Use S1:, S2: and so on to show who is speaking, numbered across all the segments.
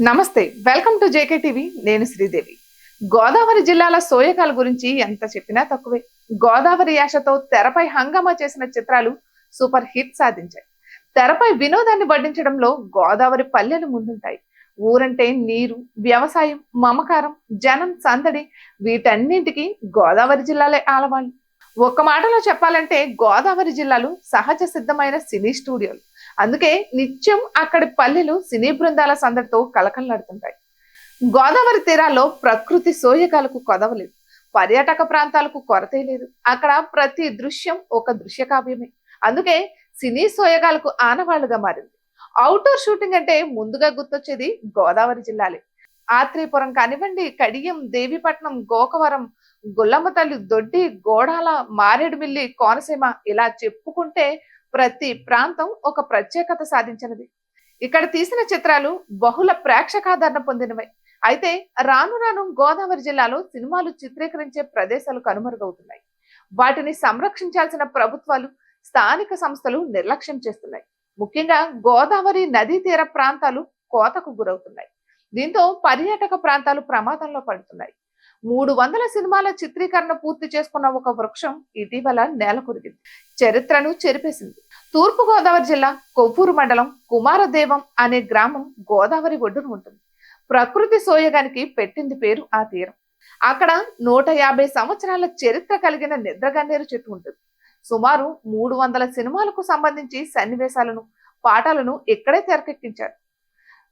S1: నమస్తే welcome to JK TV నేను శ్రీదేవి. గోదావరి జిల్లాల సోయకాల గురించి ఎంత చెప్పినా తక్కువే. గోదావరి యాషతో తెరపై హంగామా చేసిన చిత్రాలు సూపర్ హిట్ సాధించాయి. తెరపై వినోదాన్ని వడ్డించడంలో గోదావరి పల్లెలు ముందుంటాయి. ఊరంటే నీరు వ్యవసాయం మమకారం జనం సందడి వీటన్నింటికి గోదావరి జిల్లాలే ఆలవాళ్ళు. ఒక్క మాటలో చెప్పాలంటే గోదావరి జిల్లాలు సహజ సిద్ధమైన సినీ స్టూడియోలు. అందుకే నిత్యం అక్కడి పల్లెలు సినీ బృందాల సందడితో కలకలలాడుతుంటాయి గోదావరి తీరాల్లో ప్రకృతి సోయగాలకు కొదవలేదు పర్యాటక ప్రాంతాలకు కొరతే లేదు. అక్కడ ప్రతి దృశ్యం ఒక దృశ్య కావ్యమే. అందుకే సినీ సోయగాలకు ఆనవాళ్ళుగా మారింది. అవుట్డోర్ షూటింగ్ అంటే ముందుగా గుర్తొచ్చేది గోదావరి జిల్లాలే. ఆత్రేయపురం కానివ్వండి కడియం దేవిపట్నం గోకవరం గుల్లమ్మ తల్లి దొడ్డి గోడాల మారేడుమిల్లి కోనసీమ ఇలా చెప్పుకుంటే ప్రతి ప్రాంతం ఒక ప్రత్యేకత సాధించినది. ఇక్కడ తీసిన చిత్రాలు బహుళ ప్రేక్షకాదరణ పొందినవి. అయితే రాను రాను గోదావరి జిల్లాలో సినిమాలు చిత్రీకరించే ప్రదేశాలు కనుమరుగవుతున్నాయి. వాటిని సంరక్షించాల్సిన ప్రభుత్వాలు స్థానిక సంస్థలు నిర్లక్ష్యం చేస్తున్నాయి. ముఖ్యంగా గోదావరి నదీ తీర ప్రాంతాలు కోతకు గురవుతున్నాయి. దీంతో పర్యాటక ప్రాంతాలు ప్రమాదంలో పడుతున్నాయి. మూడు వందల సినిమాల చిత్రీకరణ పూర్తి చేసుకున్న ఒక వృక్షం ఇటీవల నేలకొరిగింది. చరిత్రను చెరిపేసింది. తూర్పు గోదావరి జిల్లా కొవ్వూరు మండలం కుమారదేవం అనే గ్రామం గోదావరి ఒడ్డున ఉంటుంది. ప్రకృతి సోయగానికి పెట్టింది పేరు ఆ తీరం. అక్కడ నూట యాభై సంవత్సరాల చరిత్ర కలిగిన నిద్రగన్నేరు చెట్టు ఉంటుంది. సుమారు మూడు వందల సినిమాలకు సంబంధించి సన్నివేశాలను పాటలను ఇక్కడే తెరకెక్కించారు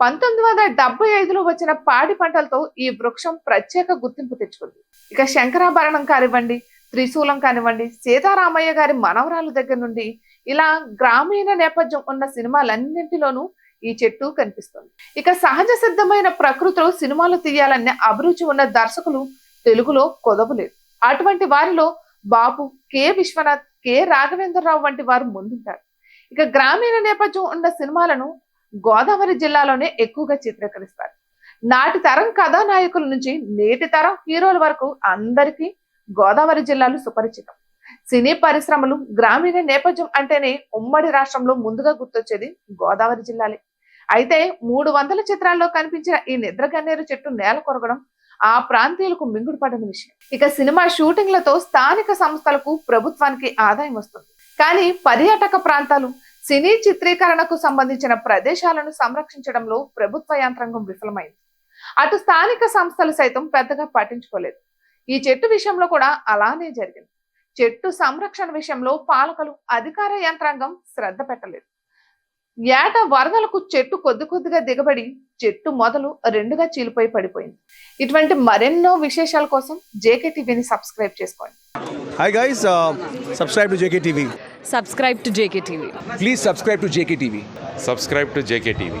S1: పంతొమ్మిది వందల డెబ్బై ఐదులో వచ్చిన పాడి పంటలతో ఈ వృక్షం ప్రత్యేక గుర్తింపు తెచ్చుకుంది. ఇక శంకరాభరణం కానివ్వండి త్రిశూలం కానివ్వండి సీతారామయ్య గారి మనవరాలు దగ్గర నుండి ఇలా గ్రామీణ నేపథ్యం ఉన్న సినిమాలన్నింటిలోనూ ఈ చెట్టు కనిపిస్తుంది. ఇక సహజ సిద్ధమైన ప్రకృతిలో సినిమాలు తీయాలనే అభిరుచి ఉన్న దర్శకులు తెలుగులో కొదవలేదు. అటువంటి వారిలో బాబు కె. విశ్వనాథ్ కె. రాఘవేంద్రరావు వంటి వారు ముందుంటారు. ఇక గ్రామీణ నేపథ్యం ఉన్న సినిమాలను గోదావరి జిల్లాలోనే ఎక్కువగా చిత్రీకరిస్తారు. నాటి తరం కథానాయకుల నుంచి నేటి తరం హీరోల వరకు అందరికీ గోదావరి జిల్లాలు సుపరిచితం. సినీ పరిశ్రమలు గ్రామీణ నేపథ్యం అంటేనే ఉమ్మడి రాష్ట్రంలో ముందుగా గుర్తొచ్చేది గోదావరి జిల్లాలే. అయితే మూడు వందల చిత్రాల్లో కనిపించిన ఈ నిద్రగన్నేరు చెట్టు నేల కొరగడం ఆ ప్రాంతీయులకు మింగుడు పడని విషయం. ఇక సినిమా షూటింగ్లతో స్థానిక సంస్థలకు ప్రభుత్వానికి ఆదాయం వస్తుంది. కానీ పర్యాటక ప్రాంతాలు సినీ చిత్రీకరణకు సంబంధించిన ప్రదేశాలను సంరక్షించడంలో ప్రభుత్వ యంత్రాంగం విఫలమైంది. అటు స్థానిక సంస్థలు సైతం పెద్దగా పట్టించుకోలేదు. ఈ చెట్టు విషయంలో కూడా అలానే జరిగింది. చెట్టు సంరక్షణ విషయంలో పాలకులు అధికార యంత్రాంగం శ్రద్ధ పెట్టలేదు. ఏట వరదలకు చెట్టు కొద్ది కొద్దిగా దిగబడి చెట్టు మొదలు రెండుగా చీలిపోయి పడిపోయింది. ఇటువంటి మరెన్నో విశేషాల కోసం జేకే టీవీని సబ్స్క్రైబ్ చేసుకోండి.
S2: Hi guys, uh, subscribe to JKTV.
S3: Subscribe to JK TV
S2: Please subscribe to JKTV.
S4: Subscribe to JK TV